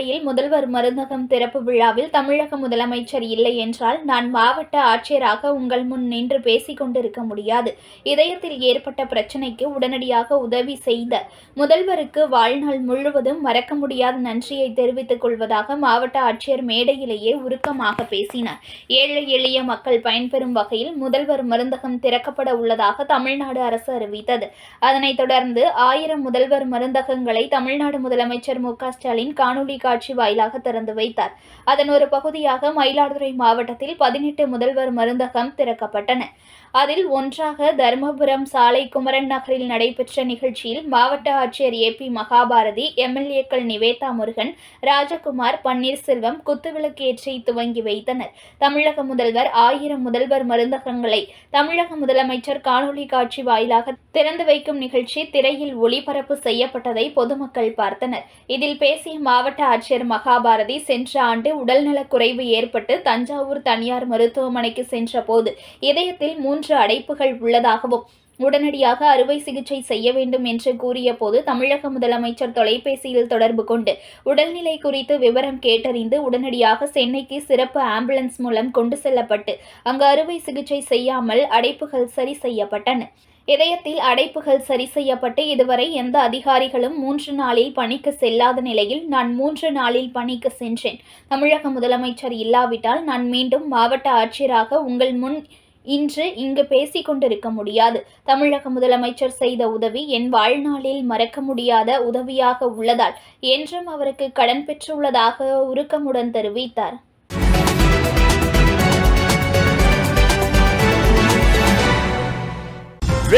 மயிலாடுதுறையில் முதல்வர் மருந்தகம் திறப்பு விழாவில் தமிழக முதலமைச்சர் இல்லை என்றால் நான் மாவட்ட ஆட்சியராக உங்கள் முன் நின்று பேசிக் கொண்டிருக்க முடியாது. இதயத்தில் ஏற்பட்ட பிரச்சனைக்கு உடனடியாக உதவி செய்த முதல்வருக்கு வாழ்நாள் முழுவதும் மறக்க முடியாத நன்றியை தெரிவித்துக் கொள்வதாக மாவட்ட ஆட்சியர் மேடையிலேயே உருக்கமாக பேசினார். ஏழை எளிய மக்கள் பயன்பெறும் வகையில் முதல்வர் மருந்தகம் திறக்கப்பட உள்ளதாக தமிழ்நாடு அரசு அறிவித்தது. அதனைத் தொடர்ந்து ஆயிரம் முதல்வர் மருந்தகங்களை தமிழ்நாடு முதலமைச்சர் மு க ஸ்டாலின் காணொலி தொலைக்காட்சி வாயிலாக திறந்து வைத்தார். அதன் ஒரு பகுதியாக மயிலாடுதுறை மாவட்டத்தில் பதினெட்டு முதல்வர் மருந்தகம் திறக்கப்பட்டன. அதில் ஒன்றாக தருமபுரம் சாலை குமரன் நகரில் நடைபெற்ற நிகழ்ச்சியில் மாவட்ட ஆட்சியர் ஏ பி மகாபாரதி எம்எல்ஏக்கள் நிவேதா முருகன் ராஜகுமார் பன்னீர்செல்வம் குத்துவிளக்கு ஏற்றி துவங்கி வைத்தனர். தமிழக முதல்வர் ஆயிரம் முதல்வர் மருந்தகங்களை தமிழக முதலமைச்சர் காணொலி காட்சி வாயிலாக திறந்து வைக்கும் நிகழ்ச்சி திரையில் ஒளிபரப்பு செய்யப்பட்டதை பொதுமக்கள் பார்த்தனர். இதில் பேசிய மாவட்ட ஆட்சியர் மகாபாரதி சென்ற ஆண்டு உடல்நலக் குறைவு ஏற்பட்டு தஞ்சாவூர் தனியார் மருத்துவமனைக்கு சென்றபோது இதயத்தில் மூன்று அடைப்புகள் உள்ளதாகவும் உடனடியாக அறுவை சிகிச்சை செய்ய வேண்டும் என்று கூறியபோது தமிழக முதலமைச்சர் தொலைபேசியில் தொடர்பு கொண்டு உடல்நிலை குறித்து விவரம் கேட்டறிந்து உடனடியாக சென்னைக்கு சிறப்பு ஆம்புலன்ஸ் மூலம் கொண்டு செல்லப்பட்டு அங்கு அறுவை சிகிச்சை செய்யாமல் அடைப்புகள் சரி செய்யப்பட்டன. இதயத்தில் அடைப்புகள் சரி செய்யப்பட்டு இதுவரை எந்த அதிகாரிகளும் மூன்று நாளில் பணிக்கு செல்லாத நிலையில் நான் மூன்று நாளில் பணிக்கு சென்றேன். தமிழக முதலமைச்சர் இல்லாவிட்டால் நான் மீண்டும் மாவட்ட ஆட்சியராக உங்கள் முன் இன்று இங்கு பேசிக் கொண்டிருக்க முடியாது. தமிழக முதலமைச்சர் செய்த உதவி என் வாழ்நாளில் மறக்க முடியாத உதவியாக உள்ளதால் என்றும் அவருக்கு கடன் பெற்றுள்ளதாக உருக்கமுடன் தெரிவித்தார்.